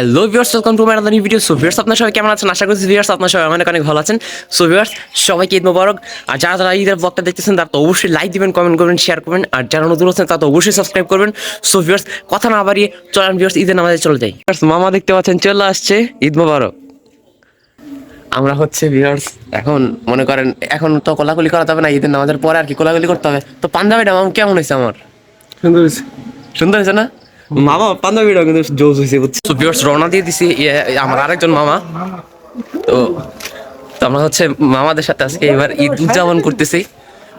Hello viewers welcome to my other new video so viewers আপনারা সবাই কেমন আছেন? আশা করছি ভিউয়ার্স আপনারা সবাই অনেক অনেক ভালো আছেন। সো ভিউয়ার্স সবাইকে ঈদ মোবারক। আর যারা যারা ঈদের ব্লগটা দেখতেছেন তারা তো অবশ্যই লাইক দিবেন কমেন্ট করবেন শেয়ার করবেন। আর যারা নতুন আছেন তারা তো অবশ্যই সাবস্ক্রাইব করবেন। সো ভিউয়ার্স কথা না বাড়িয়ে চলেন ভিউয়ার্স ঈদের নামাজে চলে যাই। Viewers, মামা দেখতে পাচ্ছেন চলে আসছে ঈদ মোবারক। আমরা হচ্ছে ভিউয়ার্স এখন মনে করেন এখন তো কোলাকুলি করা যাবে না ঈদের নামাজের পরে আর কি কোলাকুলি করতে হবে। তো পাঞ্জাবিটা মামা কেমন হয়েছে আমার? সুন্দর হয়েছে। সুন্দর হয়েছে না? মামা পাঞ্জাবিটা কিন্তু জোস হয়েছে তো ভিউয়ার্স রওনা দিয়ে দিছি আমার আরেকজন মামা। তো তো আমরা হচ্ছে মামাদের সাথে আজকে এবার ঈদ উদযাপন করতেছি।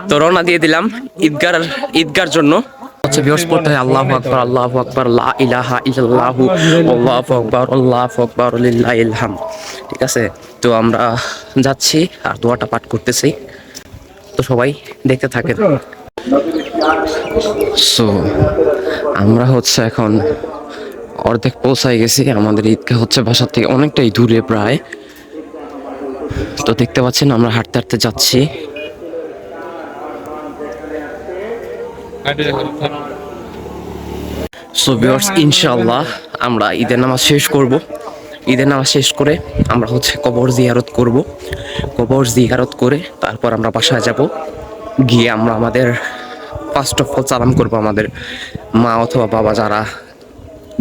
তো রওনা দিয়ে দিলাম ঈদগার ঈদগার জন্য। হচ্ছে পড়তে আল্লাহু আকবার, আল্লাহু লা ইলাহা ইল্লাল্লাহু, আল্লাহু আকবার আল্লাহু আকবার, লিল্লাহিল হামদ। ঠিক আছে? তো আমরা যাচ্ছি আর দোয়াটা পাঠ করতেছি। তো সবাই দেখতে থাকেন। সো আমরা হচ্ছে এখন অর্ধেক পৌঁছায় গেছি, আমাদের ঈদগাহ হচ্ছে বাসার থেকে অনেকটাই দূরে প্রায়। তো দেখতে পাচ্ছেন আমরা হাঁটতে হাঁটতে যাচ্ছি। সো ভিউয়ার্স ইনশাআল্লাহ আমরা ঈদের নামাজ শেষ করব। ঈদের নামাজ শেষ করে আমরা হচ্ছে কবর জিয়ারত করব। কবর জিয়ারত করে তারপর আমরা বাসায় যাব। গিয়ে আমরা আমাদের ফার্স্ট অফ অল সালাম করব আমাদের মা অথবা বাবা যারা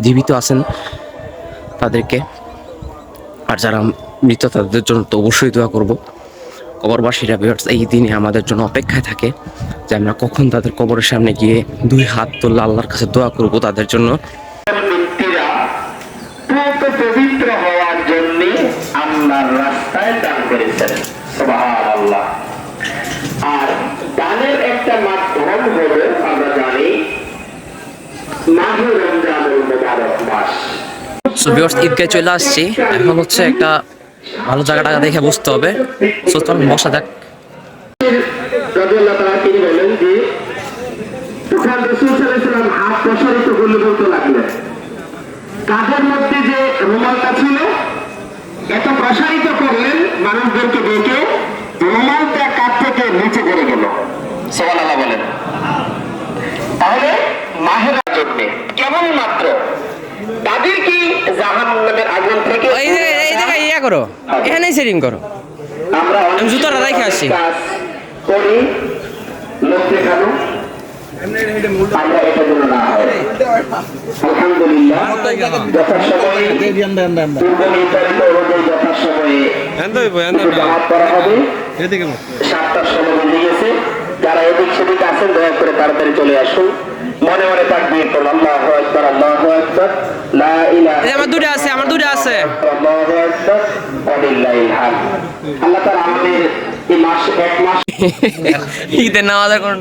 জীবিত আছেন তাদেরকে। আর যারা মৃত, তাদের জন্য তো অবশ্যই দোয়া করব। কবরবাসীরা ভিউয়ার্স এই দিনে আমাদের জন্য অপেক্ষায় থাকে যে আমরা কখন তাদের কবরের সামনে গিয়ে দুই হাত তুললে আল্লাহর কাছে দোয়া করব তাদের জন্য। রাস্তায় দান করেছেন। মাধ্যম হলো আমরা জানি মাহে রমজানুল মুবারক মাস। সো ভিউয়ার্স ঈদগায় চলে আসছি। এখন হচ্ছে একটা ভালো জায়গাটা দেখে বুঝতে হবে। সো চলুন বসা যাক। রাদিয়াল্লাহু তাআলা তিনি বলেন যে তখন রাসূল সাল্লাল্লাহু আলাইহি হাত প্রসারিত করলে বলতে লাগলেন। কাঁধের মধ্যে যে রুমালটা ছিল এত প্রসারিত করলেন মানুষদেরকে ডেকে রুমালটা কাঁধ থেকে নিচে করে গেল। সুবহানাল্লাহ বলেন। তাহলে মাহের জন্য কেমন মাত্র তাদের কি জাহান্নামের আগুন থেকে এই যে এই জায়গায় ইয়া করো। এখানেই সেটিং করো। আমরা আমি জুতোটা রেখে আসি। করি লোক দেখানো। আমরা এটা যেন না হয়। আলহামদুলিল্লাহ। যথাসময়ে পূর্ব নির্ধারিত অনুযায়ী যথাসময়ে জামাত করা হবে। সাতটার সময় যারা এদিক সেদিক আছেন দয়া করে তাড়াতাড়ি চলে আসুন। মনে মনে তাকবীর করুন আল্লাহু আকবার আল্লাহু আকবার। লা ইলাহা আমার দুটো আছে আমার আছে। আল্লাহু আকবার। ওয়ালিল্লাহিল হামদ। আল্লাহ তাআলা আমাদের এই মাস এক মাস ঈদের নামাজ এখন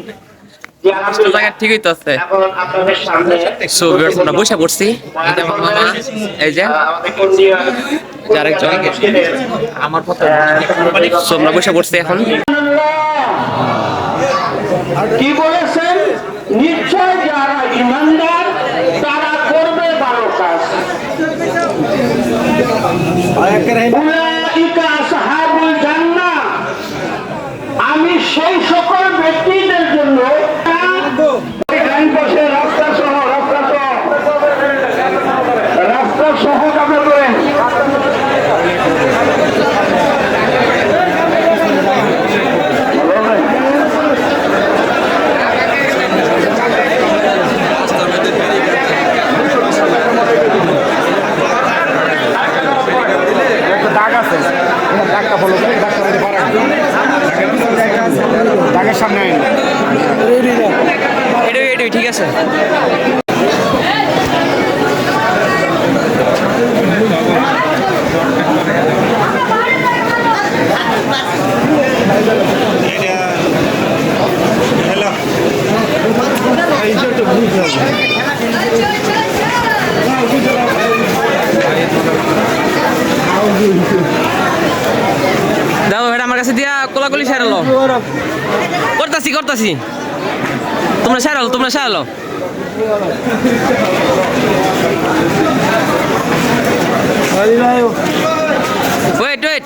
ঠিকই তো আছে। সো ভিউয়ার্স আমরা বসে পড়ছি। এই যে। আমার মামা এই যে সো আমরা বসে পড়ছি এখন। কি বলেছেন? নিশ্চয় যারা ইমানদার তারা করবে ভালো কাজ। উলাইকা আসহাবুল দাও এটা আমার কাছে দিয়া কোলাকুলি সারালো। করতাছি করতাছি। তোমরা সারালো তোমরা সারালো ওয়েট ওয়েট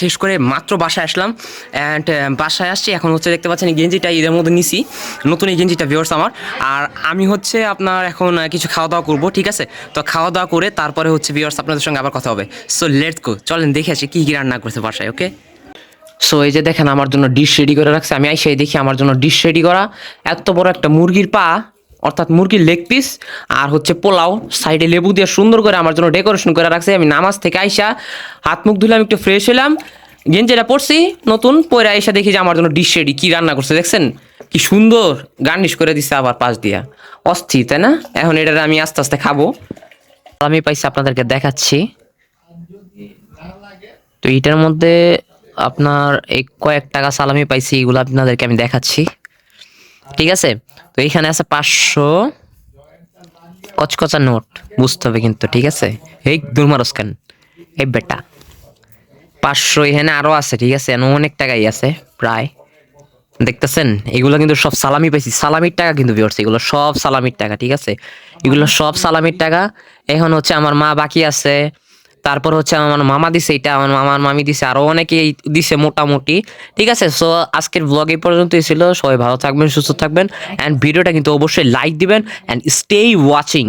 শেষ করে মাত্র বাসায় আসলাম অ্যান্ড বাসায় আসছি। এখন হচ্ছে দেখতে পাচ্ছেন এই গেঞ্জিটা ঈদের মধ্যে নিছি। নতুন এই গেঞ্জিটা ভিওর্স আমার। আর আমি হচ্ছে আপনার এখন কিছু খাওয়া দাওয়া করব, ঠিক আছে? তো খাওয়া দাওয়া করে তারপরে হচ্ছে ভিওর্স আপনাদের সঙ্গে আবার কথা হবে। সো লেটস গো চলেন, দেখে আসি কী কী রান্না করছে বাসায় ওকে সো এই যে দেখেন, আমার জন্য ডিশ রেডি করে রাখছে। আমি আইসাই দেখি, আমার জন্য ডিশ রেডি করা। এত বড় একটা মুরগির পা। অর্থাৎ মুরগির লেগ পিস আর হচ্ছে পোলাও। সাইডে লেবু দিয়ে সুন্দর করে আমার জন্য ডেকোরেশন করে রাখছে। আমি নামাজ থেকে আইসা হাত মুখ ধুলাম একটু ফ্রেশ হলাম গেঞ্জিটা পরছি, নতুন, পরে আইসা দেখি যে আমার জন্য ডিশ রেডি কী রান্না করছে দেখছেন? কি সুন্দর গার্নিশ করে দিছে আবার পাশ দিয়া। অস্থির, তাই না? এখন এটা আমি আস্তে আস্তে খাব। আমি পাইছি আপনাদেরকে দেখাচ্ছি। তো এটার মধ্যে আপনার এই কয়েক টাকা সালামি পাইছি, এগুলো আপনাদেরকে আমি দেখাচ্ছি। ঠিক আছে? তো এখানে আছে পাঁচশো কচকচা নোট, বুঝতে হবে কিন্তু, ঠিক আছে? এই দুর্মারস খান, এই বেটা। পাঁচশো এখানে আরও আছে, ঠিক আছে? অনেক টাকাই আছে, প্রায়। দেখতেছেন? এগুলো কিন্তু সব সালামি পাইছি। সালামির টাকা কিন্তু বিয়র্স এগুলো সব সালামির টাকা, ঠিক আছে? এগুলো সব সালামির টাকা। এখন হচ্ছে আমার মা বাকি আছে। তারপর হচ্ছে আমার মামা দিছে এটা আমার মামার মামি দিছে আরও অনেকেই দিছে মোটামুটি। ঠিক আছে? সো আজকের ব্লগ এই পর্যন্তই ছিল। সবাই ভালো থাকবেন সুস্থ থাকবেন। অ্যান্ড ভিডিওটা কিন্তু অবশ্যই লাইক দিবেন অ্যান্ড স্টে ওয়াচিং